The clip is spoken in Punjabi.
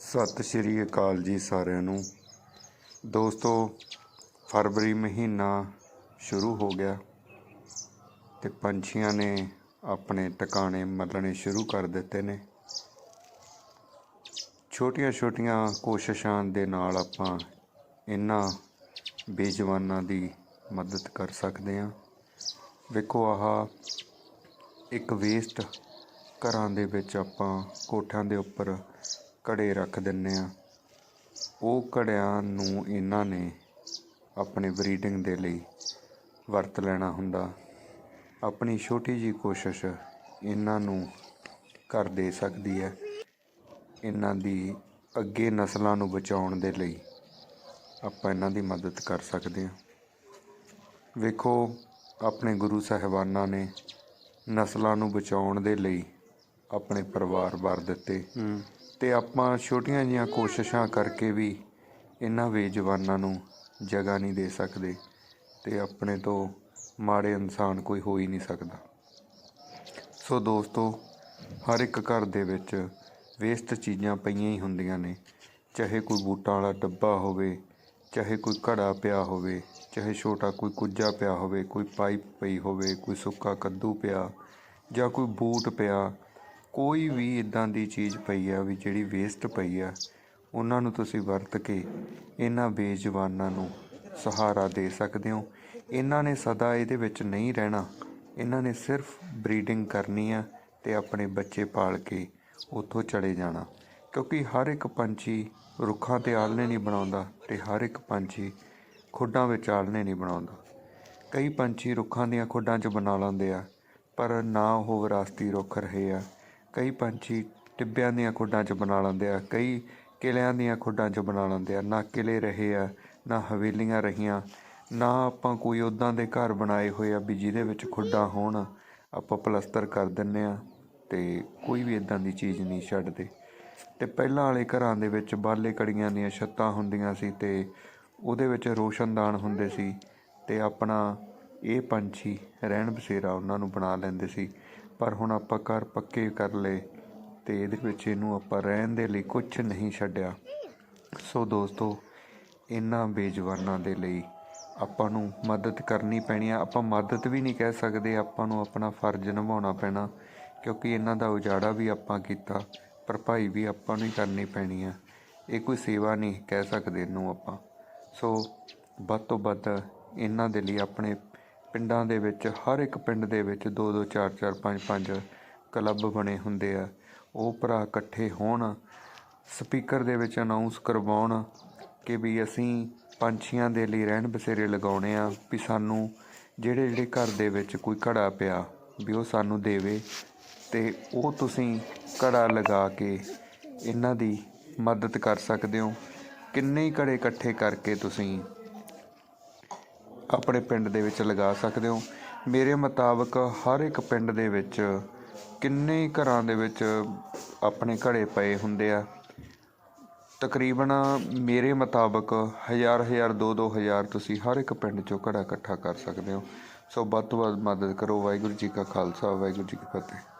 ਸਤਿ ਸ਼੍ਰੀ ਅਕਾਲ ਜੀ ਸਾਰਿਆਂ ਨੂੰ। ਦੋਸਤੋ, ਫਰਵਰੀ ਮਹੀਨਾ ਸ਼ੁਰੂ ਹੋ ਗਿਆ ਤੇ ਪੰਛੀਆਂ ਨੇ ਆਪਣੇ ਟਿਕਾਣੇ ਮੱਲਣੇ ਸ਼ੁਰੂ ਕਰ ਦਿੱਤੇ ਨੇ। ਛੋਟੀਆਂ-ਛੋਟੀਆਂ ਕੋਸ਼ਿਸ਼ਾਂ ਦੇ ਨਾਲ ਆਪਾਂ ਇਹਨਾਂ ਬੇਜਵਾਨਾਂ ਦੀ ਮਦਦ ਕਰ ਸਕਦੇ ਹਾਂ। ਵੇਖੋ, ਆਹ ਇੱਕ ਵੇਸਟ ਘਰਾਂ ਦੇ ਵਿੱਚ ਆਪਾਂ ਕੋਠਿਆਂ ਦੇ ਉੱਪਰ ਘੜੇ ਰੱਖ ਦਿੰਦੇ ਹਾਂ ਉਹ ਘੜਿਆਂ ਨੂੰ ਇਹਨਾਂ ਨੇ ਆਪਣੇ ਬਰੀਡਿੰਗ ਦੇ ਲਈ ਵਰਤ ਲੈਣਾ ਹੁੰਦਾ। ਆਪਣੀ ਛੋਟੀ ਜੀ ਕੋਸ਼ਿਸ਼ ਇਹਨਾਂ ਨੂੰ ਕਰ ਦੇ ਸਕਦੀ ਹੈ। ਇਹਨਾਂ ਦੀ ਅੱਗੇ ਨਸਲਾਂ ਨੂੰ ਬਚਾਉਣ ਦੇ ਲਈ ਆਪਾਂ ਇਹਨਾਂ ਦੀ ਮਦਦ ਕਰ ਸਕਦੇ ਹਾਂ। ਵੇਖੋ, ਆਪਣੇ ਗੁਰੂ ਸਾਹਿਬਾਨਾਂ ਨੇ ਨਸਲਾਂ ਨੂੰ ਬਚਾਉਣ ਦੇ ਲਈ ਆਪਣੇ ਪਰਿਵਾਰ ਵਾਰ ਦਿੱਤੇ। ਤੇ ਆਪਾਂ ਛੋਟੀਆਂ ਜੀਆਂ ਕੋਸ਼ਿਸ਼ਾਂ ਕਰਕੇ ਵੀ ਇਹਨਾਂ ਬੇਜ਼ਬਾਨਾਂ ਨੂੰ ਜਗ੍ਹਾ ਨਹੀਂ ਦੇ ਸਕਦੇ ਤੇ ਆਪਣੇ ਤੋਂ ਮਾੜੇ ਇਨਸਾਨ ਕੋਈ ਹੋ ਹੀ ਨਹੀਂ ਸਕਦਾ। ਸੋ ਦੋਸਤੋ, ਹਰ ਇੱਕ ਘਰ ਦੇ ਵਿੱਚ ਵੇਸਟ ਚੀਜ਼ਾਂ ਪਈਆਂ ਹੀ ਹੁੰਦੀਆਂ ਨੇ। ਚਾਹੇ ਕੋਈ ਬੂਟਾਂ ਵਾਲਾ ਡੱਬਾ ਹੋਵੇ, ਚਾਹੇ ਕੋਈ ਘੜਾ ਪਿਆ ਹੋਵੇ, ਚਾਹੇ ਛੋਟਾ ਕੋਈ ਕੁੱਜਾ ਪਿਆ ਹੋਵੇ, ਕੋਈ ਪਾਈਪ ਪਈ ਹੋਵੇ, ਕੋਈ ਸੁੱਕਾ ਕੱਦੂ ਪਿਆ ਜਾਂ ਕੋਈ ਬੂਟ ਪਿਆ ਕੋਈ ਵੀ ਇਦਾਂ ਦੀ ਚੀਜ਼ ਪਈ ਆ ਵੀ ਜਿਹੜੀ ਵੇਸਟ ਪਈ ਆ, ਉਹਨਾਂ ਨੂੰ ਤੁਸੀਂ ਵਰਤ ਕੇ ਇਹਨਾਂ ਬੇਜਵਾਨਾਂ ਨੂੰ ਸਹਾਰਾ ਦੇ ਸਕਦੇ ਹੋ। ਇਹਨਾਂ ਨੇ ਸਦਾ ਇਹਦੇ ਵਿੱਚ ਨਹੀਂ ਰਹਿਣਾ। ਇਹਨਾਂ ਨੇ ਸਿਰਫ ਬਰੀਡਿੰਗ ਕਰਨੀ ਆ ਤੇ ਆਪਣੇ ਬੱਚੇ ਪਾਲ ਕੇ ਉੱਥੋਂ ਚਲੇ ਜਾਣਾ। ਕਿਉਂਕਿ ਹਰ ਇੱਕ ਪੰਛੀ ਰੁੱਖਾਂ ਤੇ ਆਲਣੇ ਨਹੀਂ ਬਣਾਉਂਦਾ ਤੇ ਹਰ ਇੱਕ ਪੰਛੀ ਖੁੱਡਾਂ ਵਿੱਚ ਆਲਣੇ ਨਹੀਂ ਬਣਾਉਂਦਾ। ਕਈ ਪੰਛੀ ਰੁੱਖਾਂ ਦੀਆਂ ਖੁੱਡਾਂ 'ਚ ਬਣਾ ਲੈਂਦੇ ਆ, ਪਰ ਨਾ ਉਹ ਵਿਰਾਸਤੀ ਰੁੱਖ ਰਹੇ ਆ। ਕਈ ਪੰਛੀ ਟਿੱਬਿਆਂ ਦੀਆਂ ਖੁੱਡਾਂ 'ਚ ਬਣਾ ਲੈਂਦੇ ਆ, ਕਈ ਕਿਲਿਆਂ ਦੀਆਂ ਖੁੱਡਾਂ 'ਚ ਬਣਾ ਲੈਂਦੇ ਆ। ਨਾ ਕਿਲੇ ਰਹੇ ਆ, ਨਾ ਹਵੇਲੀਆਂ ਰਹੀਆਂ। ਨਾ ਆਪਾਂ ਕੋਈ ਉਦਾਂ ਦੇ ਘਰ ਬਣਾਏ ਹੋਏ ਆ ਵੀ ਜਿਹਦੇ ਵਿੱਚ ਖੁੱਡਾਂ ਹੋਣ, ਆਪਾਂ ਪਲਸਤਰ ਕਰ ਦਿੰਨੇ ਆ ਤੇ ਕੋਈ ਵੀ ਇਦਾਂ ਦੀ ਚੀਜ਼ ਨਹੀਂ ਛੱਡਦੇ। ਤੇ ਪਹਿਲਾਂ ਵਾਲੇ ਘਰਾਂ ਦੇ ਵਿੱਚ ਬਾਲੇ ਕੜੀਆਂ ਦੀਆਂ ਛੱਤਾਂ ਹੁੰਦੀਆਂ ਸੀ ਤੇ ਉਹਦੇ ਵਿੱਚ ਰੋਸ਼ਨਦਾਨ ਹੁੰਦੇ ਸੀ ਤੇ ਆਪਣਾ ਇਹ ਪੰਛੀ ਰਹਿਣ ਬਸੇਰਾ ਉਹਨਾਂ ਨੂੰ ਬਣਾ ਲੈਂਦੇ ਸੀ। ਪਰ ਹੁਣ ਆਪਾਂ ਘਰ ਪੱਕੇ ਕਰ ਲਏ ਤੇ ਇਹਦੇ ਵਿੱਚ ਇਹਨੂੰ ਆਪਾਂ ਰਹਿਣ ਦੇ ਲਈ ਕੁਝ ਨਹੀਂ ਛੱਡਿਆ। ਸੋ ਦੋਸਤੋ, ਇਹਨਾਂ ਬੇਜਵਾਨਾਂ ਦੇ ਲਈ ਆਪਾਂ ਨੂੰ ਮਦਦ ਕਰਨੀ ਪੈਣੀ ਆ। ਆਪਾਂ ਮਦਦ ਵੀ ਨਹੀਂ ਕਹਿ ਸਕਦੇ, ਆਪਾਂ ਨੂੰ ਆਪਣਾ ਫਰਜ਼ ਨਿਭਾਉਣਾ ਪੈਣਾ, ਕਿਉਂਕਿ ਇਹਨਾਂ ਦਾ ਉਜਾੜਾ ਵੀ ਆਪਾਂ ਕੀਤਾ, ਭਰਪਾਈ ਵੀ ਆਪਾਂ ਨੂੰ ਹੀ ਕਰਨੀ ਪੈਣੀ ਆ। ਇਹ ਕੋਈ ਸੇਵਾ ਨਹੀਂ ਕਹਿ ਸਕਦੇ ਇਹਨੂੰ ਆਪਾਂ। ਸੋ ਵੱਧ ਤੋਂ ਵੱਧ ਇਹਨਾਂ ਦੇ ਲਈ ਆਪਣੇ ਪਿੰਡਾਂ ਦੇ ਵਿੱਚ, ਹਰ ਇੱਕ ਪਿੰਡ ਦੇ ਵਿੱਚ 2 2 4 4 5 5 ਕਲੱਬ ਬਣੇ ਹੁੰਦੇ ਆ। ਉਹ ਭਰਾ ਇਕੱਠੇ ਹੋਣ, ਸਪੀਕਰ ਦੇ ਵਿੱਚ ਅਨਾਉਂਸ ਕਰਵਾਉਣ ਕਿ ਵੀ ਅਸੀਂ ਪੰਛੀਆਂ ਦੇ ਲਈ ਰਹਿਣ ਬਸੇਰੇ ਲਗਾਉਣੇ ਆ ਵੀ ਸਾਨੂੰ ਜਿਹੜੇ ਜਿਹੜੇ ਘਰ ਦੇ ਵਿੱਚ ਕੋਈ ਘੜਾ ਪਿਆ ਵੀ ਉਹ ਸਾਨੂੰ ਦੇਵੇ ਤੇ ਉਹ ਤੁਸੀਂ ਘੜਾ ਲਗਾ ਕੇ ਇਹਨਾਂ ਦੀ ਮਦਦ ਕਰ ਸਕਦੇ ਹੋ। ਕਿੰਨੇ ਘੜੇ ਇਕੱਠੇ ਕਰਕੇ ਤੁਸੀਂ ਆਪਣੇ ਪਿੰਡ ਦੇ ਵਿੱਚ ਲਗਾ ਸਕਦੇ ਹੋ। ਮੇਰੇ ਮੁਤਾਬਕ ਹਰ ਇੱਕ ਪਿੰਡ ਦੇ ਵਿੱਚ ਕਿੰਨੇ ਘਰਾਂ ਦੇ ਵਿੱਚ ਆਪਣੇ ਘੜੇ ਪਏ ਹੁੰਦੇ ਆ। ਤਕਰੀਬਨ ਮੇਰੇ ਮੁਤਾਬਕ ਹਜ਼ਾਰ ਹਜ਼ਾਰ, ਦੋ ਦੋ ਹਜ਼ਾਰ ਤੁਸੀਂ ਹਰ ਇੱਕ ਪਿੰਡ ਚੋਂ ਘੜਾ ਇਕੱਠਾ ਕਰ ਸਕਦੇ ਹੋ। ਸੋ ਵੱਧ ਤੋਂ ਵੱਧ ਮਦਦ ਕਰੋ। ਵਾਹਿਗੁਰੂ ਜੀ ਕਾ ਖਾਲਸਾ, ਵਾਹਿਗੁਰੂ ਜੀ ਕੀ ਫਤਿਹ।